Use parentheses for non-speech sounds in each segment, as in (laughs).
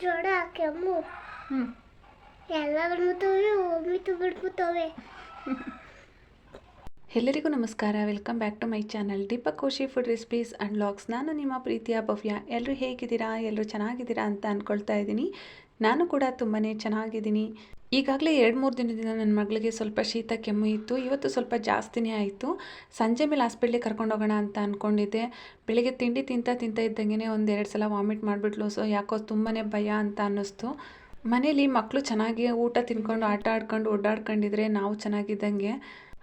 ಜ್ವರ ಕೆಮ್ಮು. ಹ್ಞೂ ಎಲ್ಲ ಒಮ್ಮಿತು ಬಿಟ್ಬಿಟ್ಟವೆ ಎಲ್ಲರಿಗೂ ನಮಸ್ಕಾರ. Welcome back to my channel Deepak Koshi food recipes and vlogs ನಾನು ನಿಮ್ಮ ಪ್ರೀತಿಯ ಭವ್ಯ. ಎಲ್ಲರೂ ಹೇಗಿದ್ದೀರಾ? ಎಲ್ಲರೂ ಚೆನ್ನಾಗಿದ್ದೀರಾ ಅಂತ ಅಂದ್ಕೊಳ್ತಾ ಇದ್ದೀನಿ. ನಾನು ಕೂಡ ತುಂಬಾ ಚೆನ್ನಾಗಿದ್ದೀನಿ. ಈಗಾಗಲೇ ಎರಡು ಮೂರು ದಿನದಿಂದ ನನ್ನ ಮಗಳಿಗೆ ಸ್ವಲ್ಪ ಶೀತ, ಕೆಮ್ಮು ಇತ್ತು. ಇವತ್ತು ಸ್ವಲ್ಪ ಜಾಸ್ತಿನೇ ಆಯಿತು. ಸಂಜೆ ಮೇಲೆ ಹಾಸ್ಪಿಟ್ಲಿಗೆ ಕರ್ಕೊಂಡು ಹೋಗೋಣ ಅಂತ ಅಂದ್ಕೊಂಡಿದ್ದೆ ಬೆಳಗ್ಗೆ ತಿಂಡಿ ತಿಂತ ತಿಂತ ಇದ್ದಂಗೆ ಒಂದು ಎರಡು ಸಲ ವಾಮಿಟ್ ಮಾಡಿಬಿಟ್ಲು. ಸೊ, ಯಾಕೋ ತುಂಬಾ ಭಯ ಅಂತ ಅನ್ನಿಸ್ತು. ಮನೇಲಿ ಮಕ್ಕಳು ಚೆನ್ನಾಗಿ ಊಟ ತಿನ್ಕೊಂಡು, ಆಟ ಆಡ್ಕೊಂಡು, ಓಡಾಡ್ಕೊಂಡಿದ್ರೆ ನಾವು ಚೆನ್ನಾಗಿದ್ದಂಗೆ.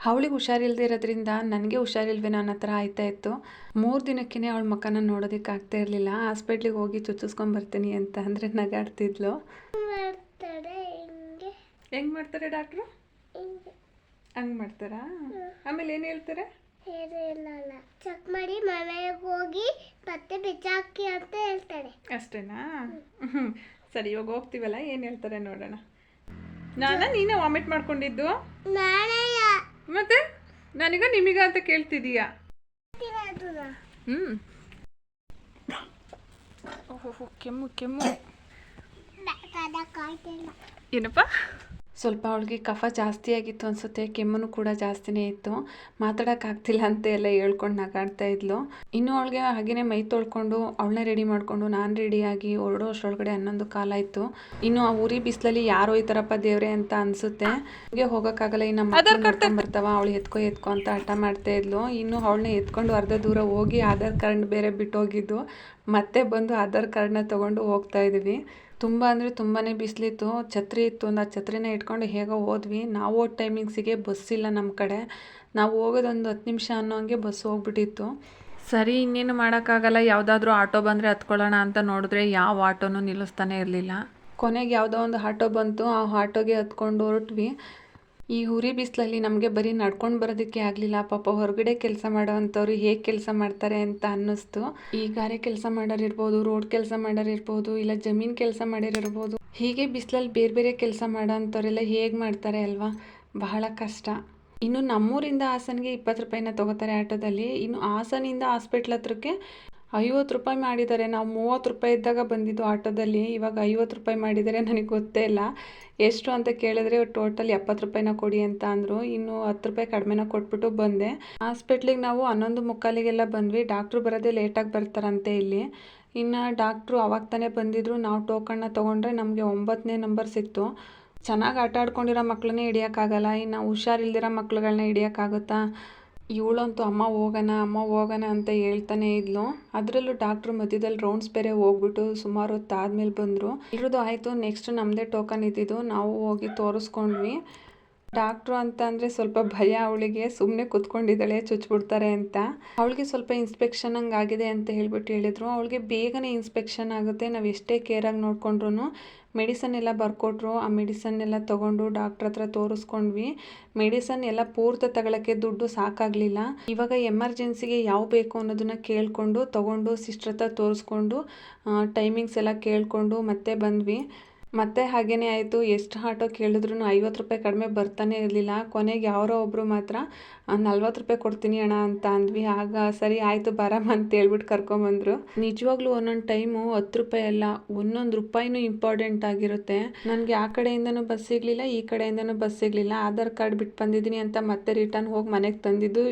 ಅವಳಿಗೆ ಹುಷಾರಿಲ್ಲದೆ ಇರೋದ್ರಿಂದ ನನಗೆ ಹುಷಾರಿಲ್ವೇನೋ ಅನ್ನೋ ಥರ ಆಯ್ತಾ ಇತ್ತು. ಮೂರು ದಿನಕ್ಕೇ ಅವಳ ಮಕ್ಕನ ನೋಡೋದಕ್ಕೆ ಆಗ್ತಾ ಇರಲಿಲ್ಲ. ಹಾಸ್ಪಿಟ್ಲಿಗೆ ಹೋಗಿ ಚುಚ್ಚಿಸ್ಕೊಂಡ್ ಬರ್ತೀನಿ ಅಂತ ಅಂದರೆ ನಗಾಡ್ತಿದ್ಲು. ಹಿಂಗೆ ಮಾಡ್ತಾರೆ ಡಾಕ್ಟ್ರು? ಹಂಗ್. ಹಂಗೆ ಮಾಡ್ತಾರಾ? ಆಮೇಲೆ ಏನು ಹೇಳ್ತಾರೆ? ಏನು ಇಲ್ಲ ಚೆಕ್ ಮಾಡಿ ಮನೆಗೆ ಹೋಗಿ ಮತ್ತೆ ಬಿಚ್ಚಾಕಿ ಅಂತ ಹೇಳ್ತಾರೆ. ಅಷ್ಟೇನಾ? ಸರಿ ಇವಾಗ ಹೋಗ್ತೀವಲ್ಲ ಏನು ಹೇಳ್ತಾರೆ ನೋಡೋಣ. ನಾನ ನೀನೇ ವಾಮಿಟ್ ಮಾಡ್ಕೊಂಡಿದ್ದು? ನಾಳೆ ಮತ್ತೆ? ನನಗ ನಿಮಗ ಅಂತ ಕೇಳ್ತಿದೀಯ? ಹ್ಮ್. ಓಹೋ ಕೆಮ್ಮು ಕೆಮ್ಮು. ಕಾಯ್ತಿಲ್ಲ. ಏನಪ್ಪ? ಸ್ವಲ್ಪ ಅವಳಿಗೆ ಕಫ ಜಾಸ್ತಿ ಆಗಿತ್ತು ಅನ್ಸುತ್ತೆ ಕೆಮ್ಮನು ಕೂಡ ಜಾಸ್ತಿನೇ ಇತ್ತು. ಮಾತಾಡೋಕ್ಕಾಗ್ತಿಲ್ಲ ಅಂತ ಎಲ್ಲ ಹೇಳ್ಕೊಂಡು ನಗಾಡ್ತಾ ಇದ್ಲು. ಇನ್ನು ಅವಳಿಗೆ ಹಾಗೇನೆ ಮೈ ತೊಳ್ಕೊಂಡು ಅವಳನ್ನೇ ರೆಡಿ ಮಾಡಿಕೊಂಡು ನಾನು ರೆಡಿಯಾಗಿ ಹೊರಡೋ ಅಷ್ಟೊಳಗಡೆ ಹನ್ನೊಂದು ಕಾಲ ಇತ್ತು ಇನ್ನು ಆ ಊರಿ ಬಿಸಿಲಲ್ಲಿ ಯಾರೋ ಈ ಥರಪ್ಪ ದೇವ್ರೆ ಅಂತ ಅನ್ಸುತ್ತೆ. ಹಂಗೆ ಹೋಗೋಕ್ಕಾಗಲ್ಲ ಇನ್ನು ನಮ್ಮ ಬರ್ತಾವ ಅವಳು ಎತ್ಕೊ ಎತ್ಕೊ ಅಂತ ಹಠ ಮಾಡ್ತಾ ಇದ್ಲು. ಇನ್ನು ಅವಳನ್ನ ಎತ್ಕೊಂಡು ಅರ್ಧ ದೂರ ಹೋಗಿ ಆಧಾರ್ ಕಾರ್ಡ್ ಬೇರೆ ಬಿಟ್ಟು ಹೋಗಿದ್ದು ಮತ್ತೆ ಬಂದು ಆಧಾರ್ ಕಾರ್ಡ್ನ ತೊಗೊಂಡು ಹೋಗ್ತಾ ಇದ್ವಿ. ತುಂಬ ಅಂದರೆ ತುಂಬಾ ಬಿಸಿಲಿತ್ತು. ಛತ್ರಿ ಇತ್ತು ಒಂದು ಆ ಛತ್ರಿನ ಇಟ್ಕೊಂಡು ಹೇಗೋ ಹೋದ್ವಿ. ನಾವು ಹೋದ ಟೈಮಿಂಗ್ಸಿಗೆ ಬಸ್ ಇಲ್ಲ ನಮ್ಮ ಕಡೆ. ನಾವು ಹೋಗೋದೊಂದು ಹತ್ತು ನಿಮಿಷ ಅನ್ನೋ ಹಂಗೆ ಬಸ್ ಹೋಗ್ಬಿಟ್ಟಿತ್ತು. ಸರಿ ಇನ್ನೇನು ಮಾಡೋಕ್ಕಾಗಲ್ಲ. ಯಾವುದಾದ್ರೂ ಆಟೋ ಬಂದರೆ ಹತ್ಕೊಳ್ಳೋಣ ಅಂತ ನೋಡಿದ್ರೆ ಯಾವ ಆಟೋನೂ ನಿಲ್ಲಿಸ್ತಾನೆ ಇರಲಿಲ್ಲ. ಕೊನೆಗೆ ಯಾವುದೋ ಒಂದು ಆಟೋ ಬಂತು. ಆ ಆಟೋಗೆ ಹತ್ಕೊಂಡು ಹೊರಟ್ವಿ. ಈ ಉರಿ ಬಿಸಿಲಲ್ಲಿ ನಮಗೆ ಬರೀ ನಡ್ಕೊಂಡು ಬರೋದಕ್ಕೆ ಆಗಲಿಲ್ಲ. ಪಾಪ ಹೊರಗಡೆ ಕೆಲಸ ಮಾಡೋವಂಥವ್ರು ಹೇಗೆ ಕೆಲಸ ಮಾಡ್ತಾರೆ ಅಂತ ಅನ್ನಿಸ್ತು. ಈ ಗಾರೆ ಕೆಲಸ ಮಾಡೋರಿರ್ಬೋದು, ರೋಡ್ ಕೆಲಸ ಮಾಡೋರಿರ್ಬೋದು, ಇಲ್ಲ ಜಮೀನು ಕೆಲಸ ಮಾಡಿರಿರ್ಬೋದು ಹೀಗೆ ಬಿಸಿಲಲ್ಲಿ ಬೇರೆ ಬೇರೆ ಕೆಲಸ ಮಾಡೋವಂಥವ್ರೆಲ್ಲ ಹೇಗೆ ಮಾಡ್ತಾರೆ ಅಲ್ವಾ? ಬಹಳ ಕಷ್ಟ. ಇನ್ನು ನಮ್ಮೂರಿಂದ ಹಾಸನಿಗೆ ಇಪ್ಪತ್ತು ರೂಪಾಯಿನ ತೊಗೋತಾರೆ ಆಟೋದಲ್ಲಿ. ಇನ್ನು ಹಾಸನಿಂದ ಹಾಸ್ಪಿಟ್ಲ್ ಹತ್ರಕ್ಕೆ ಐವತ್ತು ರೂಪಾಯಿ ಮಾಡಿದ್ದಾರೆ ನಾವು ಮೂವತ್ತು ರೂಪಾಯಿ ಇದ್ದಾಗ ಬಂದಿದ್ದು ಆಟೋದಲ್ಲಿ, ಇವಾಗ ಐವತ್ತು ರೂಪಾಯಿ ಮಾಡಿದ್ದಾರೆ ನನಗೆ ಗೊತ್ತೇ ಇಲ್ಲ. ಎಷ್ಟು ಅಂತ ಕೇಳಿದ್ರೆ ಟೋಟಲ್ ಎಪ್ಪತ್ತು ರೂಪಾಯಿನ ಕೊಡಿ ಅಂತ ಅಂದರು. ಇನ್ನು ಹತ್ತು ರೂಪಾಯಿ ಕಡಿಮೆನ ಕೊಟ್ಬಿಟ್ಟು ಬಂದೆ. ಹಾಸ್ಪಿಟ್ಲಿಗೆ ನಾವು ಹನ್ನೊಂದು ಮುಕ್ಕಾಲಿಗೆಲ್ಲ ಬಂದ್ವಿ. ಡಾಕ್ಟ್ರು ಬರೋದೇ ಲೇಟಾಗಿ ಬರ್ತಾರಂತೆ ಇಲ್ಲಿ. ಇನ್ನು ಡಾಕ್ಟ್ರು ಅವಾಗ ತಾನೇ ಬಂದಿದ್ರು. ನಾವು ಟೋಕನ್ನ ತೊಗೊಂಡ್ರೆ ನಮಗೆ ಒಂಬತ್ತನೇ ನಂಬರ್ ಸಿಕ್ತು. ಚೆನ್ನಾಗಿ ಆಟ ಆಡ್ಕೊಂಡಿರೋ ಮಕ್ಕಳನ್ನೇ ಹಿಡಿಯೋಕ್ಕಾಗಲ್ಲ. ಇನ್ನು ಹುಷಾರಿಲ್ದಿರೋ ಮಕ್ಳುಗಳನ್ನ ಹಿಡಿಯೋಕ್ಕಾಗುತ್ತಾ? ಇವಳಂತೂ ಅಮ್ಮ ಹೋಗೋಣ ಅಮ್ಮ ಹೋಗೋಣ ಅಂತ ಹೇಳ್ತಾನೆ ಇದ್ಲು. ಅದರಲ್ಲೂ ಡಾಕ್ಟ್ರ್ ಮಧ್ಯದಲ್ಲಿ ರೌಂಡ್ಸ್ ಬೇರೆ ಹೋಗ್ಬಿಟ್ಟು ಸುಮಾರು ಹೊತ್ತು ಆದಮೇಲೆ ಬಂದರು. ಇರೋದು ಆಯಿತು ನೆಕ್ಸ್ಟ್ ನಮ್ಮದೇ ಟೋಕನ್ ಇದ್ದಿದ್ದು, ನಾವು ಹೋಗಿ ತೋರಿಸ್ಕೊಂಡ್ವಿ. ಡಾಕ್ಟ್ರು ಅಂತ ಅಂದರೆ ಸ್ವಲ್ಪ ಭಯ ಅವಳಿಗೆ ಸುಮ್ಮನೆ ಕುತ್ಕೊಂಡಿದ್ದಾಳೆ, ಚುಚ್ಬಿಡ್ತಾರೆ ಅಂತ. ಅವಳಿಗೆ ಸ್ವಲ್ಪ ಇನ್ಸ್ಪೆಕ್ಷನ್ ಹಂಗಾಗಿದೆ ಅಂತ ಹೇಳ್ಬಿಟ್ಟು ಹೇಳಿದರು. ಅವಳಿಗೆ ಬೇಗನೆ ಇನ್ಸ್ಪೆಕ್ಷನ್ ಆಗುತ್ತೆ, ನಾವು ಎಷ್ಟೇ ಕೇರಾಗಿ ನೋಡ್ಕೊಂಡ್ರು ಮೆಡಿಸನ್ ಎಲ್ಲ ಬರ್ಕೊಟ್ರು, ಆ ಮೆಡಿಸನ್ ಎಲ್ಲ ತೊಗೊಂಡು ಡಾಕ್ಟ್ರ್ ಹತ್ರ ತೋರಿಸ್ಕೊಂಡ್ವಿ. ಮೆಡಿಸನ್ ಎಲ್ಲ ಪೂರ್ತಿ ತಗೊಳಕ್ಕೆ ದುಡ್ಡು ಸಾಕಾಗಲಿಲ್ಲ. ಇವಾಗ ಎಮರ್ಜೆನ್ಸಿಗೆ ಯಾವ ಬೇಕು ಅನ್ನೋದನ್ನ ಕೇಳಿಕೊಂಡು ತೊಗೊಂಡು ಸಿಸ್ಟ್ರ್ ಹತ್ರ ತೋರಿಸ್ಕೊಂಡು ಟೈಮಿಂಗ್ಸ್ ಎಲ್ಲ ಕೇಳಿಕೊಂಡು ಮತ್ತೆ ಬಂದ್ವಿ. ಮತ್ತೆ ಹಾಗೇನೇ ಆಯಿತು. ಎಷ್ಟು ಆಟೋ ಕೇಳಿದ್ರು ಐವತ್ತು ರೂಪಾಯಿ ಕಡಿಮೆ ಬರ್ತಾನೆ ಇರಲಿಲ್ಲ. ಕೊನೆಗೆ ಯಾರೋ ಒಬ್ಬರು ಮಾತ್ರ ನಲ್ವತ್ತು ರೂಪಾಯಿ ಕೊಡ್ತೀನಿ ಅಣ್ಣ ಅಂತ ಅಂದ್ವಿ. ಆಗ ಸರಿ ಆಯಿತು, ಬರಮ್ಮ ಅಂತ ಹೇಳ್ಬಿಟ್ಟು ಕರ್ಕೊಂಬಂದರು. ನಿಜವಾಗ್ಲೂ ಒಂದೊಂದು ಟೈಮು ಹತ್ತು ರೂಪಾಯಿ ಅಲ್ಲ, ಒಂದೊಂದು ರೂಪಾಯಿನೂ ಇಂಪಾರ್ಟೆಂಟ್ ಆಗಿರುತ್ತೆ. ನನಗೆ ಆ ಕಡೆಯಿಂದನೂ ಬಸ್ ಸಿಗಲಿಲ್ಲ, ಈ ಕಡೆಯಿಂದನೂ ಬಸ್ ಸಿಗಲಿಲ್ಲ. ಆಧಾರ್ ಕಾರ್ಡ್ ಬಿಟ್ಟು ಬಂದಿದ್ದೀನಿ ಅಂತ ಮತ್ತೆ ರಿಟರ್ನ್ ಹೋಗಿ ಮನೆಗೆ ತಂದಿದ್ದು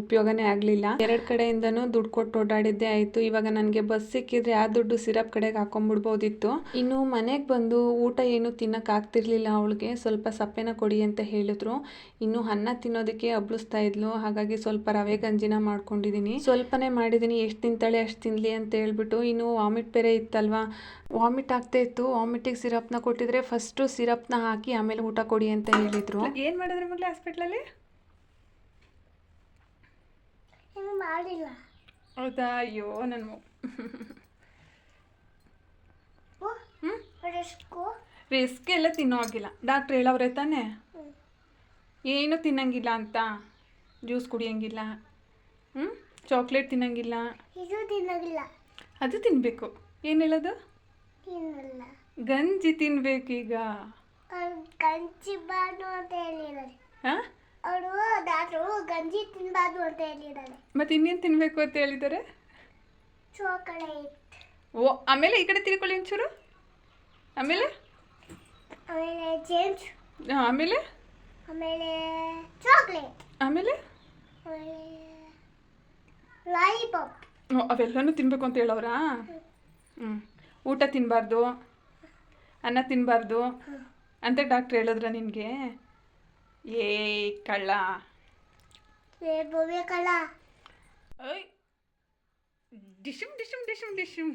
ಉಪಯೋಗನೇ ಆಗಲಿಲ್ಲ. ಎರಡು ಕಡೆಯಿಂದನೂ ದುಡ್ಡು ಕೊಟ್ಟು ಓಡಾಡಿದ್ದೇ ಆಯಿತು. ಇವಾಗ ನನಗೆ ಬಸ್ ಸಿಕ್ಕಿದ್ರೆ ಆ ದುಡ್ಡು ಸಿರಪ್ ಕಡೆಗೆ ಹಾಕೊಂಡ್ಬಿಡ್ಬೋದಿತ್ತು ಇನ್ನು ಮನೆಗೆ ಬಂದು ಊಟ ಏನು ತಿನ್ನಕ್ಕೆ ಆಗ್ತಿರ್ಲಿಲ್ಲ ಅವಳಿಗೆ ಸ್ವಲ್ಪ ಸಪ್ಪೆನ ಕೊಡಿ ಅಂತ ಹೇಳಿದ್ರು. ಇನ್ನು ಅನ್ನ ತಿನ್ನೋದಕ್ಕೆ ಹಬ್ಳಿಸ್ತಾ ಇದ್ಲು. ಹಾಗಾಗಿ ಸ್ವಲ್ಪ ರವೆ ಗಂಜಿನ ಮಾಡ್ಕೊಂಡಿದ್ದೀನಿ ಸ್ವಲ್ಪನೇ ಮಾಡಿದ್ದೀನಿ ಎಷ್ಟು ತಿಂತಾಳೆ ಅಷ್ಟು ತಿನ್ನಲಿ ಅಂತ ಹೇಳ್ಬಿಟ್ಟು ಇನ್ನು ವಾಮಿಟ್ ಬೇರೆ ಇತ್ತಲ್ವಾ? ವಾಮಿಟ್ ಆಗ್ತಾ ಇತ್ತು. ವಾಮಿಟಿಗೆ ಸಿರಪ್ನ ಕೊಟ್ಟಿದ್ರೆ ಫಸ್ಟು ಸಿರಪ್ನ ಹಾಕಿ ಆಮೇಲೆ ಊಟ ಕೊಡಿ ಅಂತ ಹೇಳಿದ್ರು. ಏನು ಮಾಡಿದ್ರೆ ಮಗಳೇ ಹಾಸ್ಪಿಟ್ಲಲ್ಲಿ? ಮಾಡಿಲ್ಲ. ಹೌದಾ? ಅಯ್ಯೋ ನನ್ನ (laughs) ಓ ಹ್ಞೂ ರಿಸ್ಕು ರಿಸ್ಕ್ ಎಲ್ಲ ತಿನ್ನೋ ಹಾಗಿಲ್ಲ. ಡಾಕ್ಟ್ರ್ ಹೇಳವ್ರೆ ತಾನೆ? ಏನು ತಿನ್ನಂಗಿಲ್ಲ ಅಂತ? ಜ್ಯೂಸ್ ಕುಡಿಯಂಗಿಲ್ಲ. ಹ್ಞೂ ಚಾಕ್ಲೇಟ್ ತಿನ್ನಂಗಿಲ್ಲ. ಇದು ತಿನ್ನಂಗಿಲ್ಲ. ಅದು ತಿನ್ನಬೇಕು ಏನು ಹೇಳೋದು? ತಿನ್ನಲ್ಲ. ಗಂಜಿ ತಿನ್ಬೇಕೀಗ ಅವ್ರು ಗಂಜಿ ಬಾರ್ದು ಅಂತ ಹೇಳಿದ್ದಾರೆ. ಹಾಂ ಅವರು ಡಾಕ್ಟ್ರು ಗಂಜಿ ತಿನ್ನಬಾರ್ದು ಅಂತ ಹೇಳಿದ್ದಾರೆ. ಮತ್ತೆ ಇನ್ನೇನು ತಿನ್ನಬೇಕು ಅಂತ ಹೇಳಿದ್ದಾರೆ? ಚಾಕೊಲೇಟ್ ಓ ಆಮೇಲೆ ಈ ಕಡೆ ತಿರ್ಕೊಳ್ಳಿ ಒಂಚೂರು. ಆಮೇಲೆ? ಆಮೇಲೆ ಜೇಮ್ಸ್ ಆಮೇಲೆ? ಆಮೇಲೆ ಚಾಕ್ಲೇಟ್. ಆಮೇಲೆ? ಲಾಲಿಪಾಪ್. ಅವೆಲ್ಲನೂ ತಿನ್ನಬೇಕು ಅಂತ ಹೇಳೋರಾ ಹ್ಞೂ ಊಟ ತಿನ್ನಬಾರ್ದು ಅನ್ನ ತಿನ್ನಬಾರ್ದು ಅಂತ ಡಾಕ್ಟ್ರ್ ಹೇಳಿದ್ರ ನಿನಗೆ? ಏ ಕಳ್ಳ. ಕಳ್ಳ. ಡಿಶುಮ್ ಡಿಶುಮ್ ಡಿಶುಮ್ ಡಿಶುಮ್.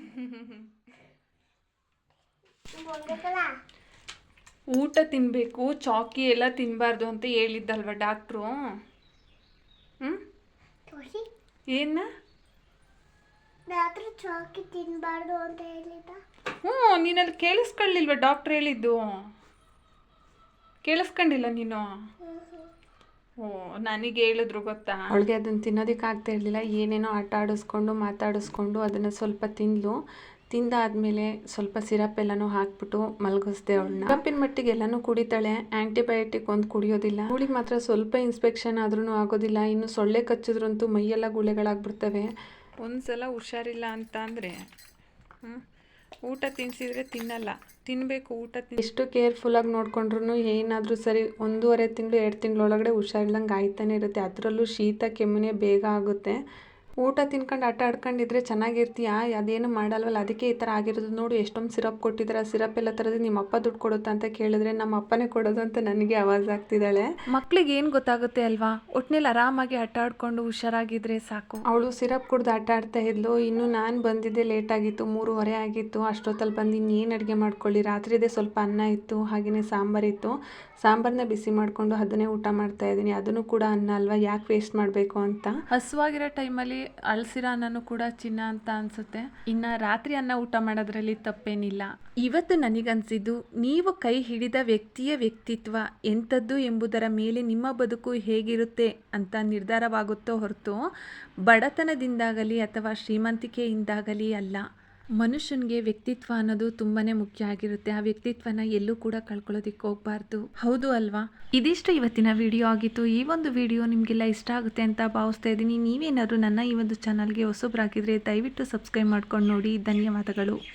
ಊಟ ತಿನ್ನಬೇಕು ಚಾಕಿ ಎಲ್ಲ ತಿನ್ನಬಾರ್ದು ಅಂತ ಹೇಳಿದ್ದಲ್ವ ಡಾಕ್ಟ್ರು? ಹ್ಞೂ ಏನ? ರಾತ್ರಿ ಚಾಕಿ ತಿನ್ನಬಾರ್ದು ಅಂತ ಹೇಳಿದ ಹ್ಞೂ ನೀನಲ್ಲಿ ಕೇಳಿಸ್ಕೊಳ್ಳಿಲ್ವ ಡಾಕ್ಟ್ರ್ ಹೇಳಿದ್ದು? ಕೇಳಿಸ್ಕೊಂಡಿಲ್ಲ ನೀನು? ಓ ನನಗೆ ಹೇಳಿದ್ರು ಗೊತ್ತಾ? ಅವಳಿಗೆ ಅದನ್ನು ತಿನ್ನೋದಕ್ಕೆ ಆಗ್ತಾ ಇರಲಿಲ್ಲ. ಏನೇನೋ ಆಟ ಆಡಿಸ್ಕೊಂಡು ಮಾತಾಡಿಸ್ಕೊಂಡು ಅದನ್ನು ಸ್ವಲ್ಪ ತಿಂದ್ಲು. ತಿಂದಾದ್ಮೇಲೆ ಸ್ವಲ್ಪ ಸಿರಪ್ ಎಲ್ಲನೂ ಹಾಕ್ಬಿಟ್ಟು ಮಲಗಿಸ್ದೆ ಅವಳನ್ನ. ಕಪ್ಪಿನ ಮಟ್ಟಿಗೆ ಎಲ್ಲನೂ ಕುಡಿತಾಳೆ. ಆಂಟಿಬಯೋಟಿಕ್ ಒಂದು ಕುಡಿಯೋದಿಲ್ಲ. ಅವಳಿಗೆ ಮಾತ್ರ ಸ್ವಲ್ಪ ಇನ್ಸ್ಪೆಕ್ಷನ್ ಆದ್ರೂ ಆಗೋದಿಲ್ಲ. ಇನ್ನು ಸೊಳ್ಳೆ ಕಚ್ಚಿದ್ರಂತೂ ಮೈಯೆಲ್ಲ ಗುಳೆಗಳಾಗ್ಬಿಡ್ತವೆ ಒಂದ್ಸಲ ಹುಷಾರಿಲ್ಲ ಅಂತ ಅಂದರೆ ಊಟ ತಿನ್ಸಿದ್ರೆ ತಿನ್ನಲ್ಲ. ತಿನ್ನಬೇಕು ಊಟ ಎಷ್ಟು ಎಷ್ಟು ಕೇರ್ಫುಲ್ಲಾಗಿ ನೋಡ್ಕೊಂಡ್ರು ಏನಾದರೂ ಸರಿ ಒಂದೂವರೆ ತಿಂಗಳು ಎರಡು ತಿಂಗಳೊಳಗಡೆ ಹುಷಾರಿಲ್ಲಂಗೆ ಆಯ್ತಾನೆ ಇರುತ್ತೆ. ಅದರಲ್ಲೂ ಶೀತ ಕೆಮ್ಮುನೇ ಬೇಗ ಆಗುತ್ತೆ. ಊಟ ತಿನ್ಕೊಂಡು ಆಟ ಆಡ್ಕೊಂಡಿದ್ರೆ ಚೆನ್ನಾಗಿರ್ತೀಯ? ಅದೇನು ಮಾಡಲ್ವಲ್ಲ? ಅದಕ್ಕೆ ಈ ಥರ ಆಗಿರೋದು ನೋಡು. ಎಷ್ಟೊಂದು ಸಿರಪ್ ಕೊಟ್ಟಿದ್ದಾರೆ ಆ ಸಿರಪ್ ಎಲ್ಲ ಥರದ್ದು ನಿಮ್ಮ ಅಪ್ಪ ದುಡ್ಡು ಕೊಡುತ್ತ ಅಂತ ಕೇಳಿದ್ರೆ ನಮ್ಮ ಅಪ್ಪನೇ ಕೊಡೋದು ಅಂತ ನನಗೆ ಆವಾಜ್ ಆಗ್ತಿದ್ದಾಳೆ. ಮಕ್ಳಿಗೆ ಏನು ಗೊತ್ತಾಗುತ್ತೆ ಅಲ್ವಾ? ಒಟ್ನಲ್ಲಿ ಆರಾಮಾಗಿ ಆಟ ಆಡ್ಕೊಂಡು ಹುಷಾರಾಗಿದ್ರೆ ಸಾಕು. ಅವಳು ಸಿರಪ್ ಕುಡ್ದು ಆಟ ಆಡ್ತಾ ಇದ್ಲು. ಇನ್ನು ನಾನು ಬಂದಿದ್ದೆ ಲೇಟ್ ಆಗಿತ್ತು. ಮೂರುವರೆ ಆಗಿತ್ತು. ಅಷ್ಟೊತ್ತಲ್ಲಿ ಬಂದು ಇನ್ನೇನು ಅಡುಗೆ ಮಾಡ್ಕೊಳ್ಳಿ? ರಾತ್ರಿದೇ ಸ್ವಲ್ಪ ಅನ್ನ ಇತ್ತು. ಹಾಗೆಯೇ ಸಾಂಬಾರಿತ್ತು ಸಾಂಬಾರನ್ನ ಬಿಸಿ ಮಾಡಿಕೊಂಡು ಅದನ್ನೇ ಊಟ ಮಾಡ್ತಾ ಇದ್ದೀನಿ. ಅದನ್ನು ಕೂಡ ಅನ್ನ ಅಲ್ವಾ? ಯಾಕೆ ವೇಸ್ಟ್ ಮಾಡಬೇಕು ಅಂತ? ಹಸುವಾಗಿರೋ ಟೈಮಲ್ಲಿ ಅಳಸಿರೋ ಅನ್ನನೂ ಕೂಡ ಚಿನ್ನ ಅಂತ ಅನ್ಸುತ್ತೆ. ಇನ್ನು ರಾತ್ರಿ ಅನ್ನ ಊಟ ಮಾಡೋದ್ರಲ್ಲಿ ತಪ್ಪೇನಿಲ್ಲ. ಇವತ್ತು ನನಗನ್ಸಿದ್ದು, ನೀವು ಕೈ ಹಿಡಿದ ವ್ಯಕ್ತಿಯ ವ್ಯಕ್ತಿತ್ವ ಎಂಥದ್ದು ಎಂಬುದರ ಮೇಲೆ ನಿಮ್ಮ ಬದುಕು ಹೇಗಿರುತ್ತೆ ಅಂತ ನಿರ್ಧಾರವಾಗುತ್ತೋ ಹೊರತು ಬಡತನದಿಂದಾಗಲಿ ಅಥವಾ ಶ್ರೀಮಂತಿಕೆಯಿಂದಾಗಲಿ ಅಲ್ಲ. ಮನುಷ್ಯನಿಗೆ ವ್ಯಕ್ತಿತ್ವ ಅನ್ನೋದು ತುಂಬಾನೇ ಮುಖ್ಯ ಆಗಿರುತ್ತೆ. ಆ ವ್ಯಕ್ತಿತ್ವನ ಎಲ್ಲೂ ಕೂಡ ಕಳ್ಕೊಳ್ಳೋದಿಕ್ಕೆ ಹೋಗ್ಬಾರ್ದು. ಹೌದು ಅಲ್ವಾ? ಇದಿಷ್ಟು ಇವತ್ತಿನ ವಿಡಿಯೋ ಆಗಿತ್ತು. ಈ ಒಂದು ವಿಡಿಯೋ ನಿಮಗೆಲ್ಲ ಇಷ್ಟ ಆಗುತ್ತೆ ಅಂತ ಭಾವಿಸ್ತಾ ಇದ್ದೀನಿ. ನೀವೇನಾದ್ರೂ ನನ್ನ ಈ ಒಂದು ಚಾನಲ್ಗೆ ಹೊಸಬ್ರಾಗಿದ್ರೆ ದಯವಿಟ್ಟು ಸಬ್ಸ್ಕ್ರೈಬ್ ಮಾಡ್ಕೊಂಡು ನೋಡಿ. ಧನ್ಯವಾದಗಳು.